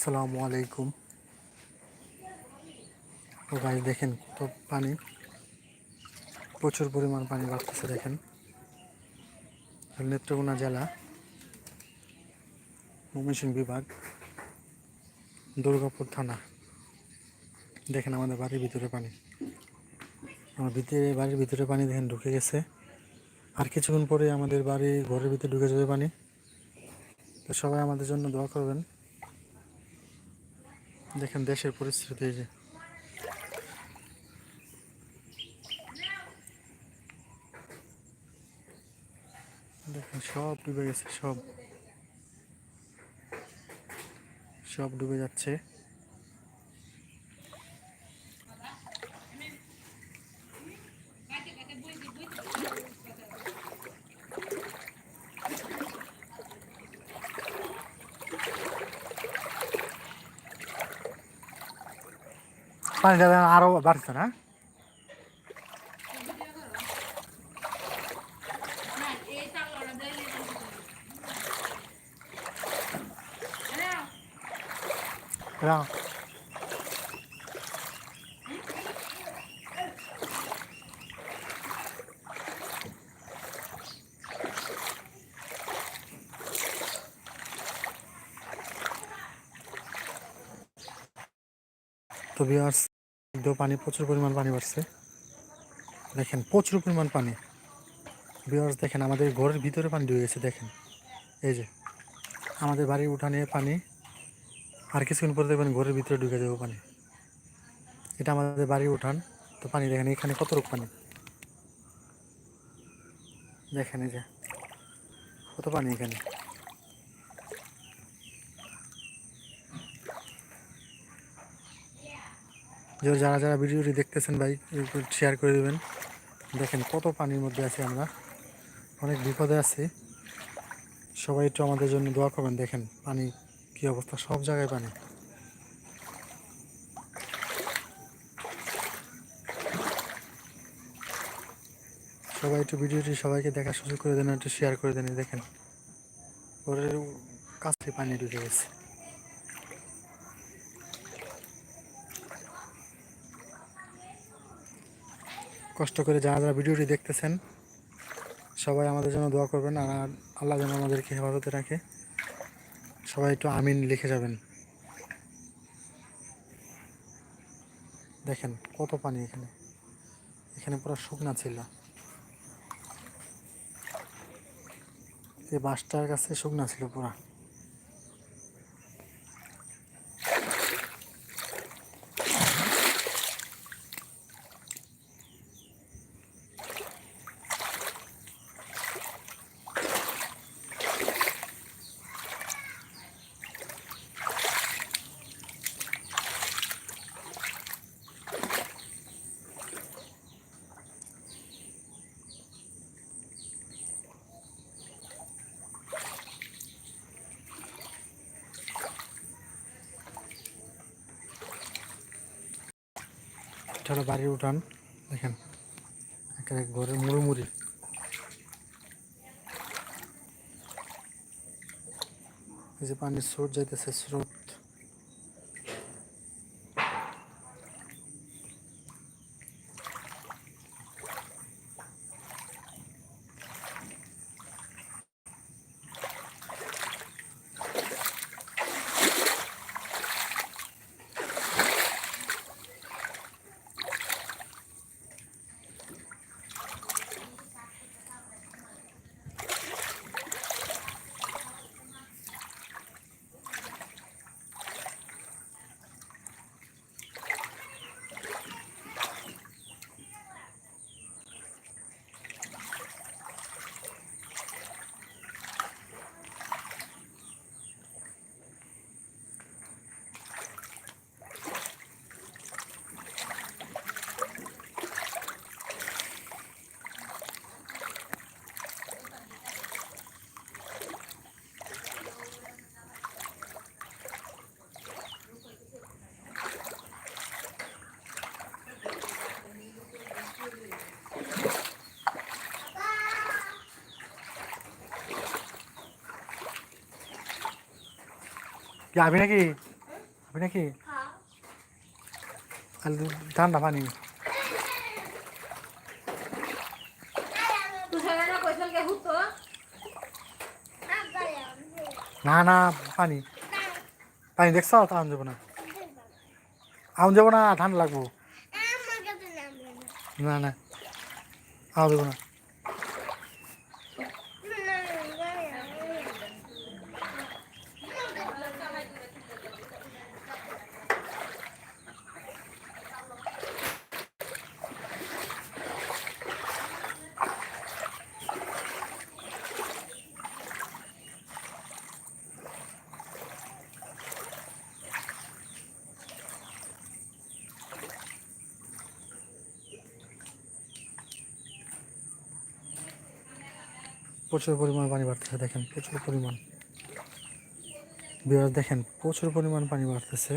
আসসালামু আলাইকুম। তো গাছ দেখেন কত পানি। প্রচুর পরিমাণ পানি বাড়তেছে, দেখেন। নেত্রকোনা জেলা, ময়মনসিংহ বিভাগ, দুর্গাপুর থানা। দেখেন আমাদের বাড়ির ভিতরে পানি। আমার ভিতরে, বাড়ির ভিতরে পানি দেখেন ঢুকে গেছে। আর কিছুক্ষণ পরে আমাদের বাড়ি ঘরের ভিতরে ঢুকে যাবে পানি। তো সবাই আমাদের জন্য দোয়া করবেন। দেখেন দেশের পরিস্থিতি যে। দেখেন সব ডুবে গেছে সব। সব ডুবে যাচ্ছে। পানিটা আরও বাড়ছে না রাও তো বিয়ার্স একদম পানি, প্রচুর পরিমাণ পানি বাড়ছে। দেখেন, প্রচুর পরিমাণ পানি। বিয়ার্স দেখেন, আমাদের ঘরের ভিতরে পানি ঢুকে গেছে, দেখেন। এই যে, আমাদের বাড়ির উঠানে পানি, আর কিছুক্ষণ পরে দেখবেন ঘরের ভিতরে ঢুকে যাবে পানি। এটা আমাদের বাড়ির উঠান, তো পানি দেখেন, এখানে কত রূপ পানি। দেখেন এই যে, কত পানি এখানে। যারা যারা ভিডিওটি দেখতেছেন ভাই শেয়ার করে দেবেন। দেখেন কত পানির মধ্যে আছি আমরা। অনেক বিপদে আছি। সবাই একটু আমাদের জন্য দোয়া করবেন, দেখেন পানি কি অবস্থা, সব জায়গায় পানি। সবাই একটু ভিডিওটি সবাইকে দেখার সুযোগ করে দেন, একটু শেয়ার করে দেন দেখেন। ওর কাছে পানি ঢুকে গেছে। কষ্ট করে যারা যারা ভিডিওটি দেখতেছেন, সবাই আমাদের জন্য দোয়া করবেন আর আল্লাহ যেন আমাদেরকে হেফাজতে রাখে। সবাই একটু আমিন লিখে যাবেন। দেখেন কত পানি এখানে। এখানে পুরো শুকনা ছিল। এই বাসটার কাছে শুকনা ছিল পুরা। হলো বাড়ির উঠান দেখেন একেবারে ঘরের মুড়ি যে পানির স্রোত যাইতেছে স্রোত যাবি নাকি? আপনি নাকি? খালি ঠান্ডা পানি না। না পানি। পানি দেখছ? তা আম যাব না। আম যাব না ঠান্ডা লাগবো। না না। আম যাব না। প্রচুর পরিমাণ পানি বাড়তেছে দেখেন প্রচুর পরিমাণ। বিভাগ দেখেন প্রচুর পরিমাণ পানি বাড়তেছে।